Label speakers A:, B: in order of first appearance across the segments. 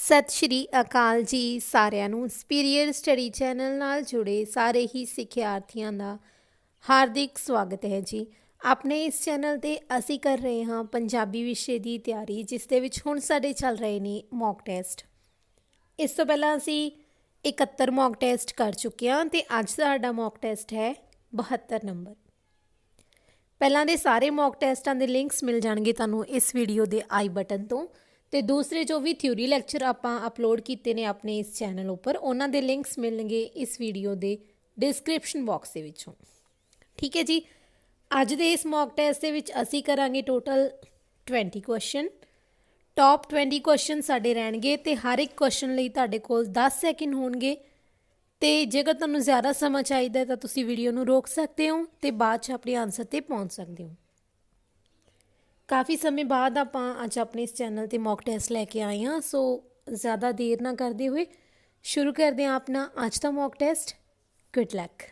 A: ਸਤਿ ਸ਼੍ਰੀ ਅਕਾਲ ਜੀ ਸਾਰਿਆਂ ਨੂੰ। ਸਪੀਰੀਅਰ ਸਟੱਡੀ ਚੈਨਲ ਨਾਲ ਜੁੜੇ ਸਾਰੇ ਹੀ ਸਿੱਖਿਆਰਥੀਆਂ ਦਾ ਹਾਰਦਿਕ ਸਵਾਗਤ ਹੈ ਜੀ। ਆਪਣੇ ਇਸ ਚੈਨਲ ਤੇ ਅਸੀਂ ਕਰ ਰਹੇ ਹਾਂ ਪੰਜਾਬੀ ਵਿਸ਼ੇ ਦੀ ਤਿਆਰੀ, ਜਿਸ ਦੇ ਵਿੱਚ ਹੁਣ ਸਾਡੇ ਚੱਲ ਰਹੇ ਨੇ ਮੌਕ ਟੈਸਟ ਇਸ ਤੋਂ ਪਹਿਲਾਂ ਅਸੀਂ 71 ਮੌਕ ਟੈਸਟ ਕਰ ਚੁੱਕੇ ਹਾਂ ਤੇ ਅੱਜ ਸਾਡਾ ਮੌਕ ਟੈਸਟ ਹੈ 72 ਨੰਬਰ। ਪਹਿਲਾਂ ਦੇ ਸਾਰੇ ਮੌਕ ਟੈਸਟਾਂ ਦੇ ਲਿੰਕਸ ਮਿਲ ਜਾਣਗੇ ਤੁਹਾਨੂੰ ਇਸ ਵੀਡੀਓ ਦੇ ਆਈ ਬਟਨ ਤੋਂ। ਤੇ ਦੂਸਰੇ ਜੋ ਵੀ ਥਿਊਰੀ ਲੈਕਚਰ ਆਪਾਂ ਅਪਲੋਡ ਕੀਤੇ ਨੇ ਆਪਣੇ ਇਸ ਚੈਨਲ ਉੱਪਰ, ਉਹਨਾਂ ਦੇ ਲਿੰਕਸ ਮਿਲਣਗੇ ਇਸ ਵੀਡੀਓ ਦੇ ਡਿਸਕ੍ਰਿਪਸ਼ਨ ਬਾਕਸ ਦੇ ਵਿੱਚੋਂ। ਠੀਕ ਹੈ ਜੀ? ਅੱਜ ਦੇ ਇਸ ਮੌਕ ਟੈਸਟ ਦੇ ਵਿੱਚ ਅਸੀਂ ਕਰਾਂਗੇ ਟੋਟਲ 20 ਕੁਐਸਚਨ ਟੌਪ 20 ਕੁਐਸਚਨ ਸਾਡੇ ਰਹਿਣਗੇ ਤੇ ਹਰ ਇੱਕ ਕੁਐਸਚਨ ਲਈ ਤੁਹਾਡੇ ਕੋਲ 10 ਸੈਕਿੰਡ ਹੋਣਗੇ। ਤੇ ਜੇਕਰ ਤੁਹਾਨੂੰ ਜ਼ਿਆਦਾ ਸਮਾਂ ਚਾਹੀਦਾ ਤਾਂ ਤੁਸੀਂ ਵੀਡੀਓ ਨੂੰ ਰੋਕ ਸਕਦੇ ਹੋ ਤੇ ਬਾਅਦ 'ਚ ਆਪਣੇ ਆਨਸਰ ਤੇ ਪਹੁੰਚ ਸਕਦੇ ਹੋ। ਕਾਫੀ ਸਮੇਂ ਬਾਅਦ ਆਪਾਂ ਅੱਜ ਆਪਣੇ ਇਸ ਚੈਨਲ ਤੇ ਮੌਕ ਟੈਸਟ ਲੈ ਕੇ ਆਏ ਹਾਂ, ਸੋ ਜ਼ਿਆਦਾ ਦੇਰ ਨਾ ਕਰਦੇ ਹੋਏ ਸ਼ੁਰੂ ਕਰਦੇ ਹਾਂ ਆਪਣਾ ਅੱਜ ਦਾ ਮੌਕ ਟੈਸਟ ਗੁੱਡ ਲੱਕ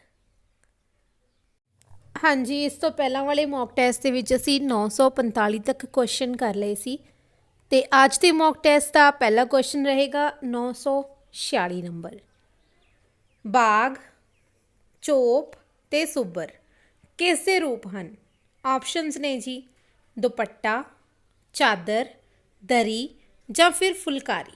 A: ਹਾਂਜੀ, ਇਸ ਤੋਂ ਪਹਿਲਾਂ ਵਾਲੇ ਮੌਕ ਟੈਸਟ ਦੇ ਵਿੱਚ ਅਸੀਂ 945 ਤੱਕ ਕੁਐਸਚਨ ਕਰ ਲਏ ਸੀ ਤੇ ਅੱਜ ਦੇ ਮੌਕ ਟੈਸਟ ਦਾ ਪਹਿਲਾ ਕੁਐਸਚਨ ਰਹੇਗਾ 946 ਨੰਬਰ ਬਾਗ, ਚੋਪ ਤੇ ਸੁਬਰ ਕਿਸ ਦੇ ਰੂਪ ਹਨ? ਆਪਸ਼ਨਸ ਨੇ ਜੀ ਦੁਪੱਟਾ, ਚਾਦਰ, ਦਰੀ ਜਾਂ ਫਿਰ ਫੁਲਕਾਰੀ।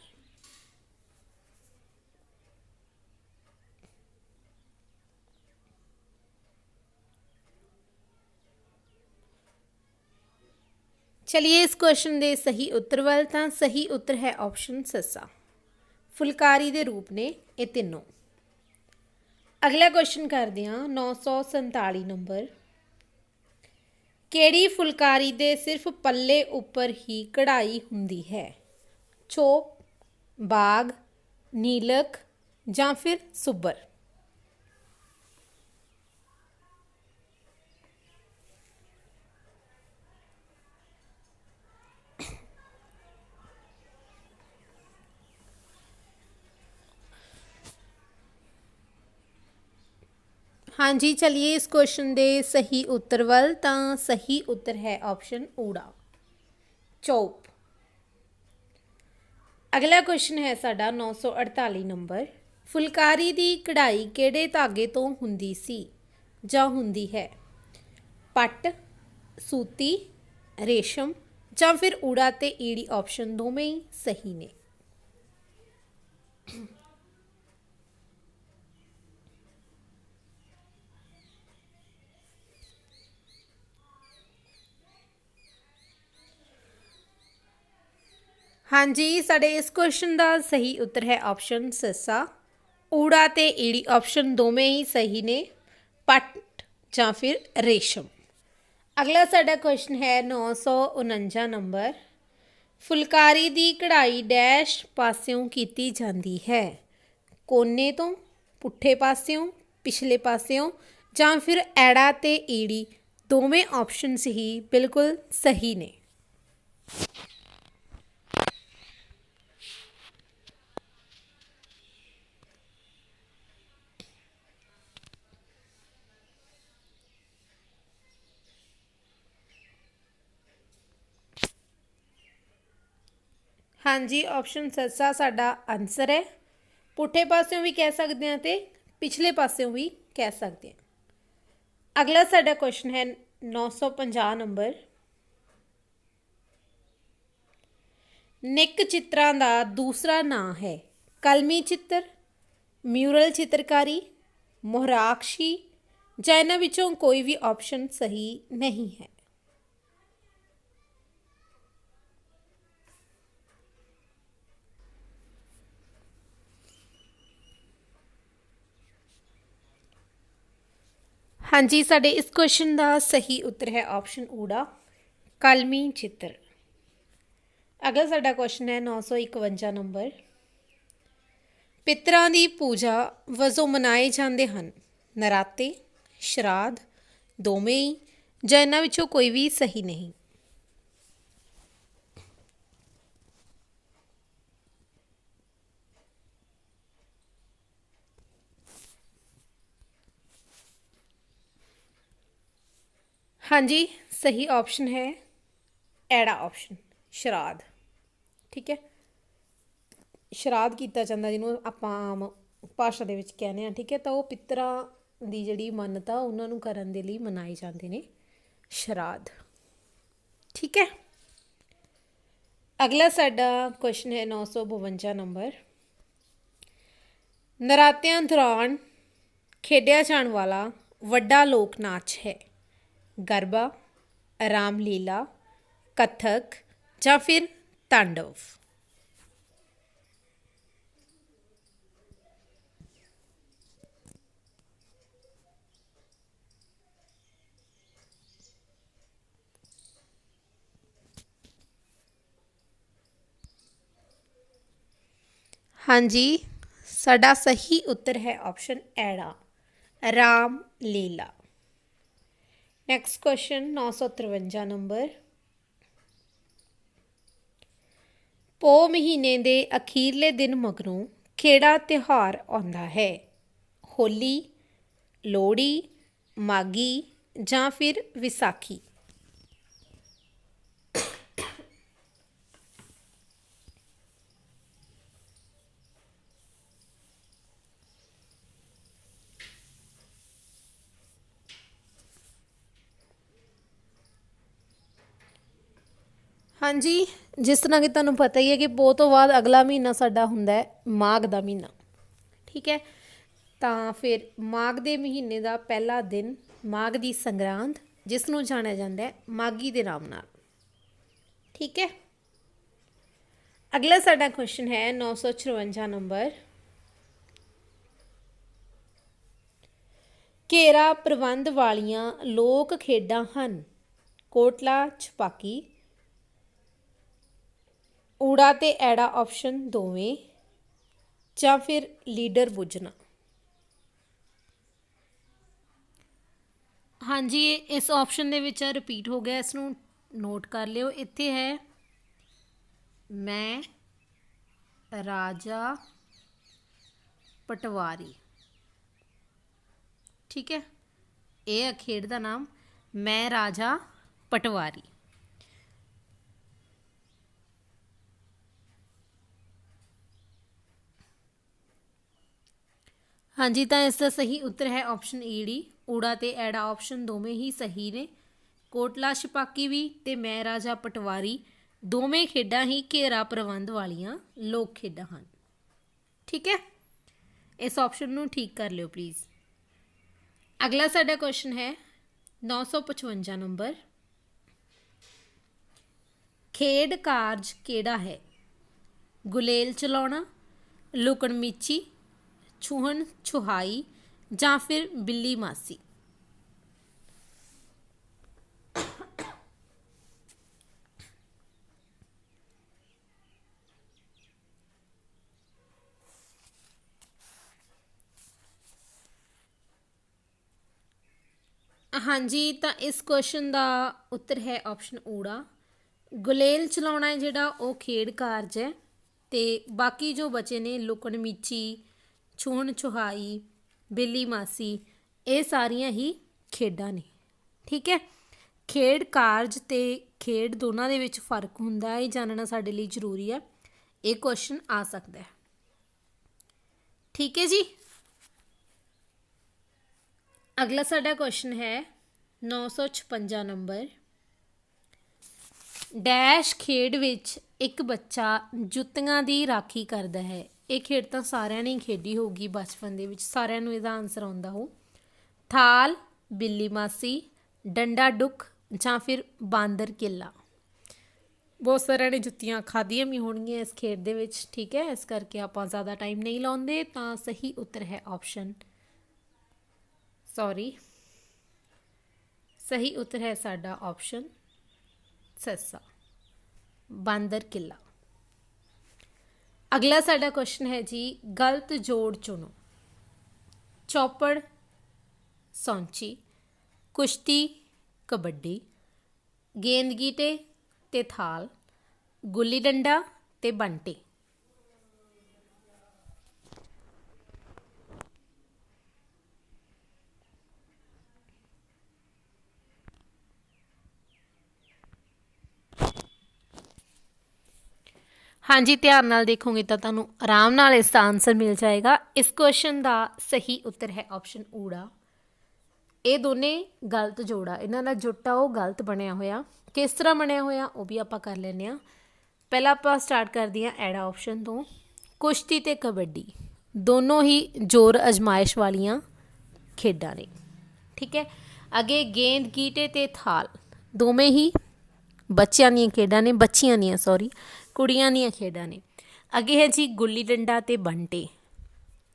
A: ਚਲਿਏ ਇਸ ਕੁਐਸਚਨ ਦੇ ਸਹੀ ਉੱਤਰ ਵੱਲ ਤਾਂ ਸਹੀ ਉੱਤਰ ਹੈ ਆਪਸ਼ਨ ਸੱਸਾ। ਫੁਲਕਾਰੀ ਦੇ ਰੂਪ ਨੇ ਇਹ ਤਿੰਨੋਂ। ਅਗਲਾ ਕੁਐਸਚਨ ਕਰਦੇ ਹਾਂ 947 ਨੰਬਰ। ਕਿਹੜੀ ਫੁਲਕਾਰੀ ਦੇ ਸਿਰਫ ਪੱਲੇ ਉੱਪਰ ਹੀ ਕਢਾਈ ਹੁੰਦੀ ਹੈ? ਚੋਪ, ਬਾਗ, ਨੀਲਕ ਜਾਂ ਫਿਰ ਸੁੱਬਰ? ਹਾਂਜੀ, ਚਲਿਏ ਇਸ ਕੁਐਸਚਨ ਦੇ ਸਹੀ ਉੱਤਰ ਵੱਲ, ਤਾਂ ਸਹੀ ਉੱਤਰ ਹੈ ਆਪਸ਼ਨ ਊੜਾ। ਚੌਪ। ਅਗਲਾ ਕੁਐਸਚਨ ਹੈ ਸਾਡਾ 948 ਨੰਬਰ। ਫੁਲਕਾਰੀ ਦੀ ਕਢਾਈ ਕਿਹੜੇ ਧਾਗੇ ਤੋਂ ਹੁੰਦੀ ਸੀ? ਜਾਂ ਹੁੰਦੀ ਹੈ? ਪੱਟ, ਸੂਤੀ, ਰੇਸ਼ਮ, ਜਾਂ ਫਿਰ ਊੜਾ ਤੇ ਈੜੀ ਆਪਸ਼ਨ ਦੋਵੇਂ ਹੀ ਸਹੀ ਨੇ? ਹਾਂਜੀ, ਸਾਡੇ ਇਸ ਕੁਐਸਚਨ ਦਾ ਸਹੀ ਉੱਤਰ ਹੈ ਆਪਸ਼ਨ ਸੱਸਾ ਊੜਾ ਤੇ ਈੜੀ ਆਪਸ਼ਨ ਦੋਵੇਂ ਹੀ ਸਹੀ ਨੇ, ਪੱਟ ਜਾਂ ਫਿਰ ਰੇਸ਼ਮ। ਅਗਲਾ ਸਾਡਾ ਕੁਐਸਚਨ ਹੈ 949 ਨੰਬਰ। ਫੁਲਕਾਰੀ ਦੀ ਕਢਾਈ ਡੈਸ਼ ਪਾਸਿਓਂ ਕੀਤੀ ਜਾਂਦੀ ਹੈ। ਕੋਨੇ ਤੋਂ, ਪੁੱਠੇ ਪਾਸਿਓਂ, ਪਿਛਲੇ ਪਾਸਿਓਂ ਜਾਂ ਫਿਰ ਐੜਾ ਤੇ ਈੜੀ ਦੋਵੇਂ ਆਪਸ਼ਨਸ ਹੀ ਬਿਲਕੁਲ ਸਹੀ ਨੇ। ਹਾਂਜੀ ਆਪਸ਼ਨ ਸੱਸਾ ਸਾਡਾ ਆਨਸਰ ਹੈ। ਪੁੱਠੇ ਪਾਸਿਓਂ ਵੀ ਕਹਿ ਸਕਦੇ ਹਾਂ ਤੇ ਪਿਛਲੇ ਪਾਸਿਓਂ ਵੀ ਕਹਿ ਸਕਦੇ ਹਾਂ। ਅਗਲਾ ਸਾਡਾ ਕੁਐਸਚਨ ਹੈ 950 ਨੰਬਰ। ਨਿੱਕ ਚਿੱਤਰਾਂ ਦਾ ਦੂਸਰਾ ਨਾਂ ਹੈ ਕਲਮੀ ਚਿੱਤਰ ਮਿਊਰਲ ਚਿੱਤਰਕਾਰੀ ਮੋਹਰਾਖਸ਼ੀ ਜਾਂ ਇਹਨਾਂ ਵਿੱਚੋਂ ਕੋਈ ਵੀ ਆਪਸ਼ਨ ਸਹੀ ਨਹੀਂ ਹੈ। ਹਾਂਜੀ, ਸਾਡੇ ਇਸ ਕੁਐਸਚਨ ਦਾ ਸਹੀ ਉੱਤਰ ਹੈ ਆਪਸ਼ਨ ਊੜਾ, ਕਲਮੀ ਚਿੱਤਰ। ਅਗਲਾ ਸਾਡਾ ਕੁਐਸਚਨ ਹੈ 951 ਨੰਬਰ, ਪਿਤਰਾਂ ਦੀ ਪੂਜਾ ਵਜੋਂ ਮਨਾਏ ਜਾਂਦੇ ਹਨ। ਨਰਾਤੇ, ਸ਼ਰਾਧ, ਦੋਵੇਂ ਹੀ, ਜਾਂ ਇਹਨਾਂ ਵਿੱਚੋਂ ਕੋਈ ਵੀ ਸਹੀ ਨਹੀਂ। ਹਾਂਜੀ, ਸਹੀ ਆਪਸ਼ਨ ਹੈ, ਐੜਾ ਆਪਸ਼ਨ ਸ਼ਰਾਧ। ਠੀਕ ਹੈ? ਸ਼ਰਾਦ ਕੀਤਾ ਜਾਂਦਾ, ਜਿਹਨੂੰ ਆਪਾਂ ਆਮ ਭਾਸ਼ਾ ਦੇ ਵਿੱਚ ਕਹਿੰਦੇ ਆ ਠੀਕ ਹੈ? ਤਾਂ ਉਹ ਪਿੱਤਰਾਂ ਦੀ ਜਿਹੜੀ ਮੰਨਤਾ, ਉਹਨਾਂ ਨੂੰ ਕਰਨ ਦੇ ਲਈ ਮਨਾਏ ਜਾਂਦੇ ਨੇ ਸ਼ਰਾਧ। ਠੀਕ ਹੈ? ਅਗਲਾ ਸਾਡਾ ਕੁਐਸਚਨ ਹੈ 952 ਨੰਬਰ। ਨਰਾਤਿਆਂ ਦੌਰਾਨ ਖੇਡਿਆ ਜਾਣ ਵਾਲਾ ਵੱਡਾ ਲੋਕ ਨਾਚ ਹੈ। ਗਰਬਾ ਰਾਮਲੀਲਾ ਕਥਕ ਜਾਂ ਫਿਰ ਤਾਂਡਵ ਹਾਂਜੀ ਸਾਡਾ ਸਹੀ ਉੱਤਰ ਹੈ option ਐੜਾ Ram Leela next question 953 number. ਪੋ ਮਹੀਨੇ ਦੇ ਅਖੀਰਲੇ ਦਿਨ ਮਗਰੋਂ ਕਿਹੜਾ ਤਿਉਹਾਰ ਆਉਂਦਾ ਹੈ? ਹੋਲੀ, ਲੋਹੜੀ ਮਾਗੀ ਜਾਂ ਫਿਰ ਵਿਸਾਖੀ? ਹਾਂਜੀ, ਜਿਸ ਤਰ੍ਹਾਂ ਕਿ ਤੁਹਾਨੂੰ ਪਤਾ ਹੀ ਹੈ ਕਿ ਪੋਹ ਤੋਂ ਬਾਅਦ ਅਗਲਾ ਮਹੀਨਾ ਸਾਡਾ ਹੁੰਦਾ ਹੈ ਮਾਘ ਦਾ ਮਹੀਨਾ। ਠੀਕ ਹੈ? ਤਾਂ ਫਿਰ ਮਾਘ ਦੇ ਮਹੀਨੇ ਦਾ ਪਹਿਲਾ ਦਿਨ ਮਾਘ ਦੀ ਸੰਗਰਾਂਦ, ਜਿਸ ਨੂੰ ਜਾਣਿਆ ਜਾਂਦਾ ਹੈ ਮਾਗੀ ਦੇ ਨਾਮ ਨਾਲ। ਠੀਕ ਹੈ? ਅਗਲਾ ਸਾਡਾ ਕੁਐਸਚਨ ਹੈ 954 ਨੰਬਰ। ਘੇਰਾ ਪ੍ਰਬੰਧ ਵਾਲੀਆਂ ਲੋਕ ਖੇਡਾਂ ਹਨ, ਕੋਟਲਾ, ਛਪਾਕੀ ਊੜਾ ਤੇ ਐੜਾ ਆਪਸ਼ਨ ਦੋਵੇਂ ਜਾਂ ਫਿਰ ਲੀਡਰ ਬੁੱਝਣਾ। ਹਾਂਜੀ ਇਹ ਇਸ ਆਪਸ਼ਨ ਦੇ ਵਿੱਚ ਰਿਪੀਟ ਹੋ ਗਿਆ, ਇਸ ਨੂੰ ਨੋਟ ਕਰ ਲਿਓ। ਇੱਥੇ ਹੈ, ਮੈਂ ਰਾਜਾ ਪਟਵਾਰੀ। ਠੀਕ ਹੈ? ਇਹ ਹੈ ਖੇਡ ਦਾ ਨਾਮ, ਮੈਂ ਰਾਜਾ ਪਟਵਾਰੀ। ਹਾਂਜੀ, ਤਾਂ ਇਸ ਦਾ ਸਹੀ ਉੱਤਰ ਹੈ ਆਪਸ਼ਨ ਈੜੀ ਊੜਾ ਤੇ ਐੜਾ ਆਪਸ਼ਨ ਦੋਵੇਂ ਹੀ ਸਹੀ ਨੇ। ਕੋਟਲਾ ਛਪਾਕੀ ਵੀ ਤੇ ਮੈਂ ਰਾਜਾ ਪਟਵਾਰੀ। ਦੋਵੇਂ ਖੇਡਾਂ ਹੀ ਘੇਰਾ ਪ੍ਰਬੰਧ ਵਾਲੀਆਂ ਲੋਕ ਖੇਡਾਂ ਹਨ। ਠੀਕ ਹੈ? ਇਸ ਆਪਸ਼ਨ ਨੂੰ ਠੀਕ ਕਰ ਲਿਓ ਪਲੀਜ਼ ਅਗਲਾ ਸਾਡਾ ਕੁਐਸਚਨ ਹੈ 955 ਨੰਬਰ। ਖੇਡ ਕਾਰਜ ਕਿਹੜਾ ਹੈ? ਗੁਲੇਲ ਚਲਾਉਣਾ, ਲੁਕਣ ਮੀਚੀ ਛੂਹਣ, ਛੁਹਾਈ ਜਾਂ ਫਿਰ ਬਿੱਲੀ ਮਾਸੀ। ਹਾਂਜੀ, ਤਾਂ ਇਸ ਕੁਐਸਚਨ ਦਾ ਉੱਤਰ ਹੈ ਆਪਸ਼ਨ ਊੜਾ। ਗੁਲੇਲ ਚਲਾਉਣਾ ਹੈ ਜਿਹੜਾ, ਉਹ ਖੇਡ ਕਾਰਜ ਹੈ ਤੇ ਬਾਕੀ ਜੋ ਬਚੇ ਨੇ, ਲੁਕਣ ਮੀਚੀ ਛੂਹਣ ਛੁਹਾਈ, ਬਿੱਲੀ ਮਾਸੀ, ਇਹ ਸਾਰੀਆਂ ਹੀ ਖੇਡਾਂ ਨੇ। ਠੀਕ ਹੈ? ਖੇਡ ਕਾਰਜ ਤੇ ਖੇਡ ਦੋਨਾਂ ਦੇ ਵਿੱਚ ਫ਼ਰਕ ਹੁੰਦਾ ਹੈ, ਇਹ ਜਾਣਨਾ ਸਾਡੇ ਲਈ ਜ਼ਰੂਰੀ ਹੈ। ਇਹ ਕੁਐਸਚਨ ਆ ਸਕਦਾ ਹੈ। ਠੀਕ ਹੈ ਜੀ? ਅਗਲਾ ਸਾਡਾ ਕੁਐਸਚਨ ਹੈ 956 ਨੰਬਰ। ਡੈਸ਼ ਖੇਡ ਵਿੱਚ ਇੱਕ ਬੱਚਾ ਜੁੱਤੀਆਂ ਦੀ ਰਾਖੀ ਕਰਦਾ ਹੈ। ਇਹ ਖੇਡ ਤਾਂ ਸਾਰਿਆਂ ਨੇ ਹੀ ਖੇਡੀ ਹੋਊਗੀ ਬਚਪਨ ਦੇ ਵਿੱਚ, ਸਾਰਿਆਂ ਨੂੰ ਇਹਦਾ ਆਨਸਰ ਆਉਂਦਾ ਹੋ ਥਾਲ, ਬਿੱਲੀ ਮਾਸੀ, ਡੰਡਾ ਡੁੱਕ ਜਾਂ ਫਿਰ ਬਾਂਦਰ ਕਿੱਲਾ। ਬਹੁਤ ਸਾਰਿਆਂ ਨੇ ਜੁੱਤੀਆਂ ਖਾਧੀਆਂ ਵੀ ਹੋਣਗੀਆਂ ਇਸ ਖੇਡ ਦੇ ਵਿੱਚ, ਠੀਕ ਹੈ? ਇਸ ਕਰਕੇ ਆਪਾਂ ਜ਼ਿਆਦਾ ਟਾਈਮ ਨਹੀਂ ਲਾਉਂਦੇ, ਤਾਂ ਸਹੀ ਉੱਤਰ ਹੈ ਆਪਸ਼ਨ ਸੌਰੀ ਸਹੀ ਉੱਤਰ ਹੈ ਸਾਡਾ ਆਪਸ਼ਨ ਸੱਸਾ, ਬਾਂਦਰ ਕਿੱਲਾ। ਅਗਲਾ ਸਾਡਾ ਕੁਐਸਚਨ ਹੈ ਜੀ, ਗਲਤ ਜੋੜ ਚੁਣੋ। ਚੌਪੜ, ਸੌਂਚੀ, ਕੁਸ਼ਤੀ, ਕਬੱਡੀ ਗੇਂਦਗੀਟੇ ਤੇ ਥਾਲ, ਗੁੱਲੀ ਡੰਡਾ ਤੇ ਬੰਟੇ। ਹਾਂਜੀ, ਧਿਆਨ ਨਾਲ ਦੇਖੋਗੇ ਤਾਂ ਤੁਹਾਨੂੰ ਆਰਾਮ ਨਾਲ ਇਸ ਦਾ ਆਨਸਰ ਮਿਲ ਜਾਏਗਾ। ਇਸ ਕੁਐਸਚਨ ਦਾ ਸਹੀ ਉੱਤਰ ਹੈ ਆਪਸ਼ਨ ਊੜਾ। ਇਹ ਦੋਨੇ ਗਲਤ ਜੋੜਾ। ਇਹਨਾਂ ਦਾ ਜੁੱਟਾ ਉਹ ਗਲਤ ਬਣਿਆ ਹੋਇਆ। ਕਿਸ ਤਰ੍ਹਾਂ ਬਣਿਆ ਹੋਇਆ, ਉਹ ਵੀ ਆਪਾਂ ਕਰ ਲੈਨੇ ਆ ਪਹਿਲਾਂ ਆਪਾਂ ਸਟਾਰਟ ਕਰਦੇ ਹਾਂ ਐੜਾ ਆਪਸ਼ਨ ਤੋਂ। ਕੁਸ਼ਤੀ ਤੇ ਕਬੱਡੀ। ਦੋਨੋਂ ਹੀ ਜ਼ੋਰ ਅਜਮਾਇਸ਼ ਵਾਲੀਆਂ ਖੇਡਾਂ ਨੇ। ਠੀਕ ਹੈ? ਅੱਗੇ ਗੇਂਦ, ਗੀਟੇ ਤੇ ਥਾਲ। ਦੋਵੇਂ ਹੀ ਬੱਚਿਆਂ ਦੀਆਂ ਖੇਡਾਂ ਨੇ, ਬੱਚੀਆਂ ਦੀਆਂ ਸੌਰੀ ਕੁੜੀਆਂ ਦੀਆਂ ਖੇਡਾਂ ਨੇ। ਅੱਗੇ ਹੈ ਜੀ ਗੁੱਲੀ ਡੰਡਾ ਤੇ ਬੰਟੇ।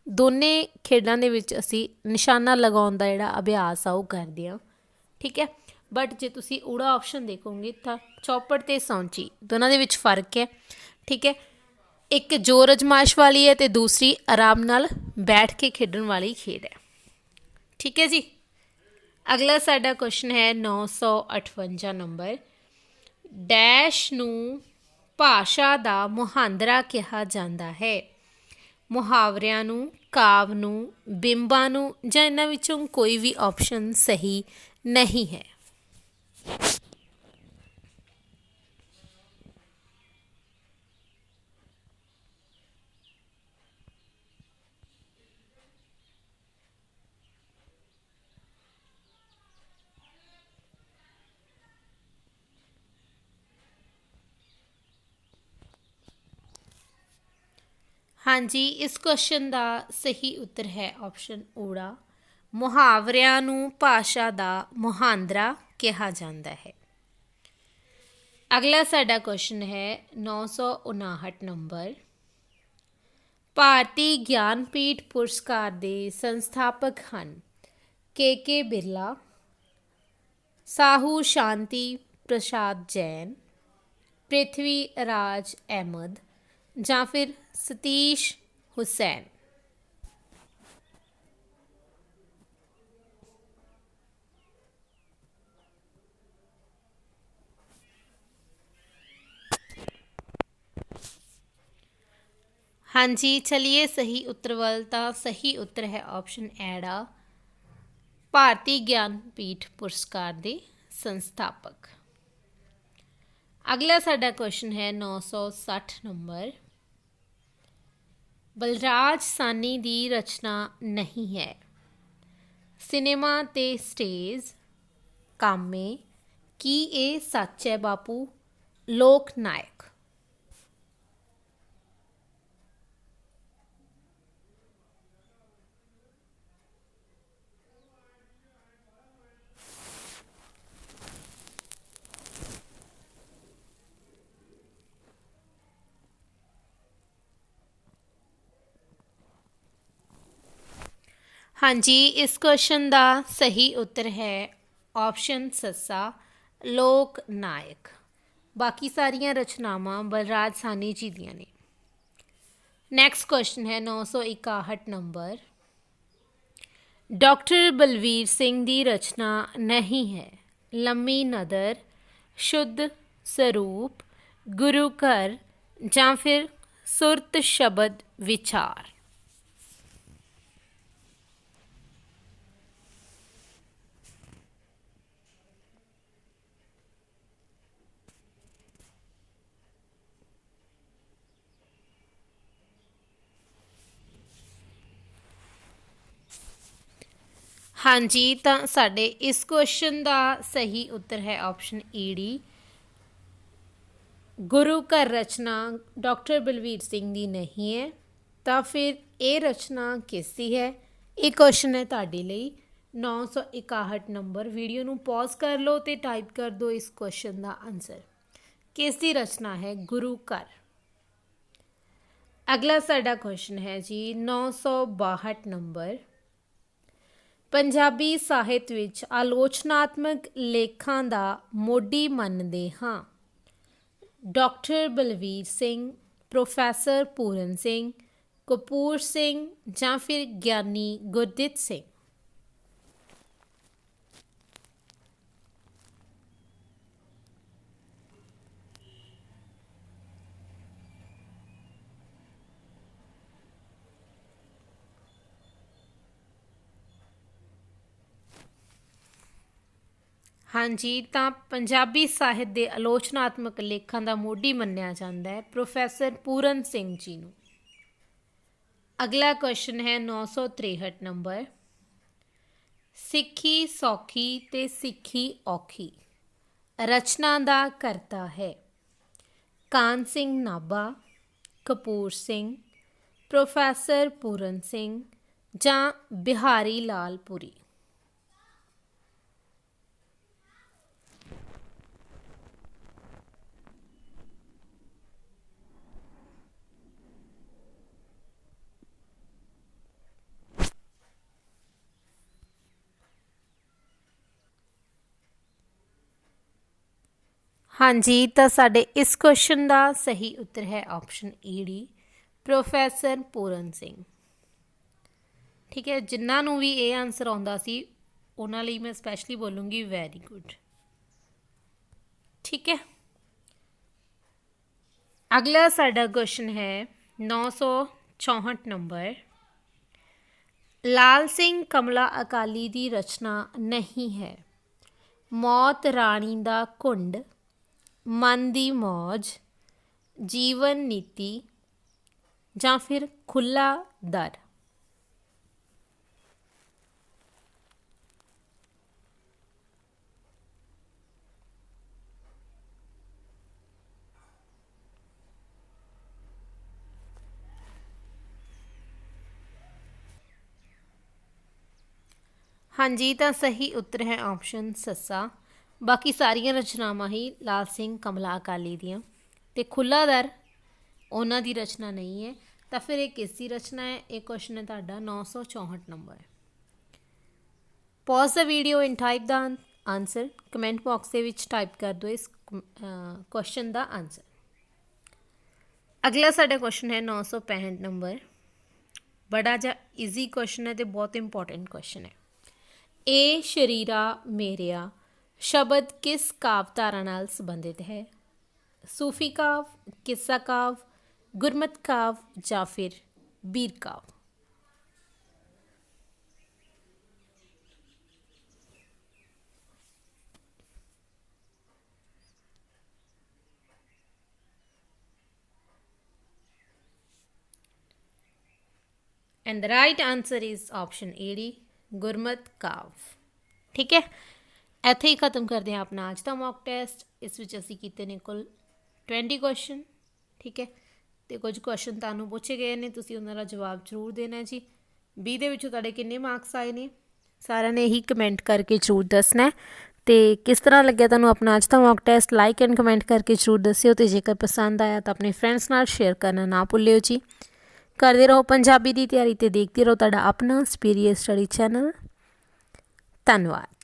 A: ਦੋਨੇ ਖੇਡਾਂ ਦੇ ਵਿੱਚ ਅਸੀਂ ਨਿਸ਼ਾਨਾ ਲਗਾਉਣ ਦਾ ਜਿਹੜਾ ਅਭਿਆਸ ਆ ਉਹ ਕਰਦੇ ਆ ਠੀਕ ਹੈ? ਬਟ ਜੇ ਤੁਸੀਂ ਊੜਾ ਆਪਸ਼ਨ ਦੇਖੋਗੇ ਤਾਂ ਚੌਪੜ ਤੇ ਸੌਂਚੀ ਦੋਨਾਂ ਦੇ ਵਿੱਚ ਫ਼ਰਕ ਹੈ। ਠੀਕ ਹੈ? ਇੱਕ ਜ਼ੋਰ ਅਜਮਾਇਸ਼ ਵਾਲੀ ਹੈ ਤੇ ਦੂਸਰੀ ਆਰਾਮ ਨਾਲ ਬੈਠ ਕੇ ਖੇਡਣ ਵਾਲੀ ਖੇਡ ਹੈ। ਠੀਕ ਹੈ ਜੀ? ਅਗਲਾ ਸਾਡਾ ਕੁਐਸਚਨ ਹੈ 958 ਨੰਬਰ। ਡੈਸ਼ ਨੂੰ ਭਾਸ਼ਾ ਦਾ ਮੁਹਾਂਦਰਾ ਕਿਹਾ ਜਾਂਦਾ ਹੈ। ਮੁਹਾਵਰਿਆਂ ਨੂੰ, ਕਾਵ ਨੂੰ, ਬਿੰਬਾਂ ਨੂੰ ਜਾਂ ਇਹਨਾਂ ਵਿੱਚੋਂ ਕੋਈ ਵੀ ਆਪਸ਼ਨ ਸਹੀ ਨਹੀਂ ਹੈ। ਹਾਂਜੀ, ਇਸ ਕੁਐਸਚਨ ਦਾ ਸਹੀ ਉੱਤਰ ਹੈ ਆਪਸ਼ਨ ਊੜਾ। ਮੁਹਾਵਰਿਆਂ ਨੂੰ ਭਾਸ਼ਾ ਦਾ ਮੁਹਾਂਦਰਾ ਕਿਹਾ ਜਾਂਦਾ ਹੈ। ਅਗਲਾ ਸਾਡਾ ਕੁਐਸਚਨ ਹੈ 959 ਨੰਬਰ। ਭਾਰਤੀ ਗਿਆਨਪੀਠ ਪੁਰਸਕਾਰ ਦੇ ਸੰਸਥਾਪਕ ਹਨ ਕੇ ਕੇ ਬਿਰਲਾ, ਸਾਹੂ ਸ਼ਾਂਤੀ ਪ੍ਰਸਾਦ ਜੈਨ, ਪ੍ਰਿਥਵੀ ਰਾਜ ਅਹਿਮਦ ਜਾਂ ਫਿਰ ਸਤੀਸ਼ ਹੁਸੈਨ ਹਾਂਜੀ ਚਲਿਏ ਸਹੀ ਉੱਤਰ ਵੱਲ ਤਾਂ ਸਹੀ ਉੱਤਰ ਹੈ ਆਪਸ਼ਨ ਐੜਾ ਭਾਰਤੀ ਗਿਆਨਪੀਠ ਪੁਰਸਕਾਰ ਦੇ ਸੰਸਥਾਪਕ ਅਗਲਾ ਸਾਡਾ ਕੁਐਸਚਨ ਹੈ 960 ਨੰਬਰ ਬਲਰਾਜ ਸਾਨੀ ਦੀ ਰਚਨਾ ਨਹੀਂ ਹੈ ਸਿਨੇਮਾ ਤੇ ਸਟੇਜ ਕਾਮੇ ਕੀ ਇਹ ਸੱਚ ਹੈ ਬਾਪੂ ਲੋਕ ਨਾਇਕ ਹਾਂਜੀ, ਇਸ ਕੁਐਸਚਨ ਦਾ ਸਹੀ ਉੱਤਰ ਹੈ ਆਪਸ਼ਨ ਸੱਸਾ, ਲੋਕ ਨਾਇਕ। ਬਾਕੀ ਸਾਰੀਆਂ ਰਚਨਾਵਾਂ ਬਲਰਾਜ ਸਾਨੀ ਜੀ ਦੀਆਂ ਨੇ। ਨੈਕਸਟ ਕੁਐਸਚਨ ਹੈ 961 ਨੰਬਰ। ਡਾਕਟਰ ਬਲਵੀਰ ਸਿੰਘ ਦੀ ਰਚਨਾ ਨਹੀਂ ਹੈ। ਲੰਮੀ ਨਦਰ, ਸ਼ੁੱਧ ਸਰੂਪ, ਗੁਰੂ ਘਰ ਜਾਂ ਫਿਰ ਸੁਰਤ ਸ਼ਬਦ ਵਿਚਾਰ। ਹਾਂਜੀ, ਤਾਂ ਸਾਡੇ ਇਸ ਕੁਐਸਚਨ ਦਾ ਸਹੀ ਉੱਤਰ ਹੈ ਆਪਸ਼ਨ ਈ ਡੀ ਗੁਰੂ ਘਰ ਰਚਨਾ ਡਾਕਟਰ ਬਲਵੀਰ ਸਿੰਘ ਦੀ ਨਹੀਂ ਹੈ, ਤਾਂ ਫਿਰ ਇਹ ਰਚਨਾ ਕਿਸ ਦੀ ਹੈ? ਇਹ ਕੁਐਸਚਨ ਹੈ ਤੁਹਾਡੇ ਲਈ। 961 ਨੰਬਰ ਵੀਡੀਓ ਨੂੰ ਪੌਜ਼ ਕਰ ਲਓ ਤੇ ਟਾਈਪ ਕਰ ਦਿਓ ਇਸ ਕੁਐਸਚਨ ਦਾ ਆਨਸਰ ਕਿਸ ਦੀ ਰਚਨਾ ਹੈ ਗੁਰੂ ਘਰ? ਅਗਲਾ ਸਾਡਾ ਕੁਐਸਚਨ ਹੈ ਜੀ 962 ਨੰਬਰ। ਪੰਜਾਬੀ ਸਾਹਿਤ ਵਿੱਚ ਆਲੋਚਨਾਤਮਕ ਲੇਖਾਂ ਦਾ ਮੋਢੀ ਮੰਨਦੇ ਹਾਂ। ਡਾਕਟਰ ਬਲਵੀਰ ਸਿੰਘ, ਪ੍ਰੋਫੈਸਰ ਪੂਰਨ ਸਿੰਘ, ਕਪੂਰ ਸਿੰਘ ਜਾਂ ਫਿਰ ਗਿਆਨੀ ਗੁਰਦਿੱਤ ਸਿੰਘ। ਹਾਂਜੀ, ਤਾਂ ਪੰਜਾਬੀ ਸਾਹਿਤ ਦੇ ਆਲੋਚਨਾਤਮਕ ਲੇਖਾਂ ਦਾ ਮੋਢੀ ਮੰਨਿਆ ਜਾਂਦਾ ਹੈ ਪ੍ਰੋਫੈਸਰ ਪੂਰਨ ਸਿੰਘ ਜੀ ਨੂੰ। ਅਗਲਾ ਕੁਐਸਚਨ ਹੈ 963 ਨੰਬਰ। ਸਿੱਖੀ ਸੌਖੀ ਤੇ ਸਿੱਖੀ ਔਖੀ, ਰਚਨਾ ਦਾ ਕਰਤਾ ਹੈ। ਕਾਨ ਸਿੰਘ ਨਾਭਾ, ਕਪੂਰ ਸਿੰਘ, ਪ੍ਰੋਫੈਸਰ ਪੂਰਨ ਸਿੰਘ ਜਾਂ ਬਿਹਾਰੀ ਲਾਲ ਹਾਂਜੀ, ਤਾਂ ਸਾਡੇ ਇਸ ਕੁਐਸਚਨ ਦਾ ਸਹੀ ਉੱਤਰ ਹੈ option E D professor Puran Singh. ਠੀਕ ਹੈ, ਜਿਨ੍ਹਾਂ ਨੂੰ ਵੀ ਇਹ ਆਨਸਰ ਆਉਂਦਾ ਸੀ, ਉਹਨਾਂ ਲਈ ਮੈਂ ਸਪੈਸ਼ਲੀ ਬੋਲੂੰਗੀ ਵੈਰੀ ਗੁੱਡ ਠੀਕ ਹੈ। ਅਗਲਾ ਸਾਡਾ ਕੁਐਸਚਨ ਹੈ 964 ਨੰਬਰ। ਲਾਲ ਸਿੰਘ ਕਮਲਾ ਅਕਾਲੀ ਦੀ ਰਚਨਾ ਨਹੀਂ ਹੈ। ਮੌਤ ਰਾਣੀ ਦਾ ਘੁੰਡ ਮਨ ਦੀ ਮੌਜ ਜੀਵਨ ਨੀਤੀ ਜਾਂ ਫਿਰ ਖੁੱਲਾ ਦਰ ਹਾਂਜੀ ਤਾਂ ਸਹੀ ਉੱਤਰ ਹੈ ਆਪਸ਼ਨ ਸੱਸਾ ਬਾਕੀ ਸਾਰੀਆਂ ਰਚਨਾਵਾਂ ਹੀ ਲਾਲ ਸਿੰਘ ਕਮਲਾ ਅਕਾਲੀ ਦੀਆਂ। ਤੇ ਖੁੱਲਾ ਦਰ, ਉਹਨਾਂ ਦੀ ਰਚਨਾ ਨਹੀਂ ਹੈ, ਤਾਂ ਫਿਰ ਇਹ ਕਿਸ ਦੀ ਰਚਨਾ ਹੈ? ਇਹ ਕੁਐਸਚਨ ਹੈ ਤੁਹਾਡਾ 964 ਨੰਬਰ। ਪੌਜ਼ ਦਾ ਵੀਡੀਓ ਐਂਡ ਟਾਈਪ ਦਾ ਆਨਸਰ ਕਮੈਂਟ ਬਾਕਸ ਦੇ ਵਿੱਚ ਟਾਈਪ ਕਰ ਦਿਓ ਇਸ ਕੁਐਸਚਨ ਦਾ ਆਨਸਰ ਅਗਲਾ ਸਾਡਾ ਕੁਐਸਚਨ ਹੈ 965 ਨੰਬਰ। ਬੜਾ ਜਿਹਾ ਈਜ਼ੀ ਕੁਐਸਚਨ ਹੈ ਤੇ ਬਹੁਤ ਇੰਪੋਰਟੈਂਟ ਕੁਐਸਚਨ ਹੈ। ਏ ਸ਼ਰੀਰਾ ਮੇਰਿਆ ਸ਼ਬਦ ਕਿਸ ਕਾਵਧਾਰਾ ਨਾਲ ਸੰਬੰਧਿਤ ਹੈ ਸੂਫੀ ਕਾਵ ਕਿੱਸਾ ਕਾਵ ਗੁਰਮਤ ਕਾਵ ਜਾਂ ਫਿਰ ਬੀਰ ਕਾਵ and the right answer is option A ਗੁਰਮਤ ਕਾਵ ਠੀਕ ਹੈ ਇੱਥੇ ਹੀ ਖਤਮ ਕਰਦੇ ਹਾਂ ਆਪਣਾ ਅੱਜ ਦਾ ਮੌਕ ਟੈਸਟ ਇਸ ਵਿੱਚ ਅਸੀਂ ਕੀਤੇ ਨੇ ਕੁੱਲ 20 ਕੁਐਸਚਨ ਠੀਕ ਹੈ? ਤੇ ਕੁਝ ਕੁਐਸਚਨ ਤੁਹਾਨੂੰ ਪੁੱਛੇ ਗਏ ਨੇ, ਤੁਸੀਂ ਉਹਨਾਂ ਦਾ ਜਵਾਬ ਜ਼ਰੂਰ ਦੇਣਾ ਜੀ। 20 ਦੇ ਵਿੱਚੋਂ ਤੁਹਾਡੇ ਕਿੰਨੇ ਮਾਰਕਸ ਆਏ ਨੇ? ਸਾਰਿਆਂ ਨੇ ਇਹੀ ਕਮੈਂਟ ਕਰਕੇ ਜ਼ਰੂਰ ਦੱਸਣਾ ਹੈ। ਤੇ ਕਿਸ ਤਰ੍ਹਾਂ ਲੱਗਿਆ ਤੁਹਾਨੂੰ ਆਪਣਾ ਅੱਜ ਦਾ mock test like and comment ਕਰਕੇ ਜ਼ਰੂਰ ਦੱਸਿਓ ਤੇ ਜੇਕਰ ਪਸੰਦ ਆਇਆ ਤਾਂ ਆਪਣੇ ਫਰੈਂਡਸ ਨਾਲ ਸ਼ੇਅਰ ਕਰਨਾ ਨਾ ਭੁੱਲਿਓ ਜੀ। ਕਰਦੇ ਰਹੋ ਪੰਜਾਬੀ ਦੀ ਤਿਆਰੀ ਤੇ ਦੇਖਦੇ ਰਹੋ ਤੁਹਾਡਾ ਆਪਣਾ ਸਪੀਰੀਅਰ ਸਟੱਡੀ ਚੈਨਲ ਧੰਨਵਾਦ।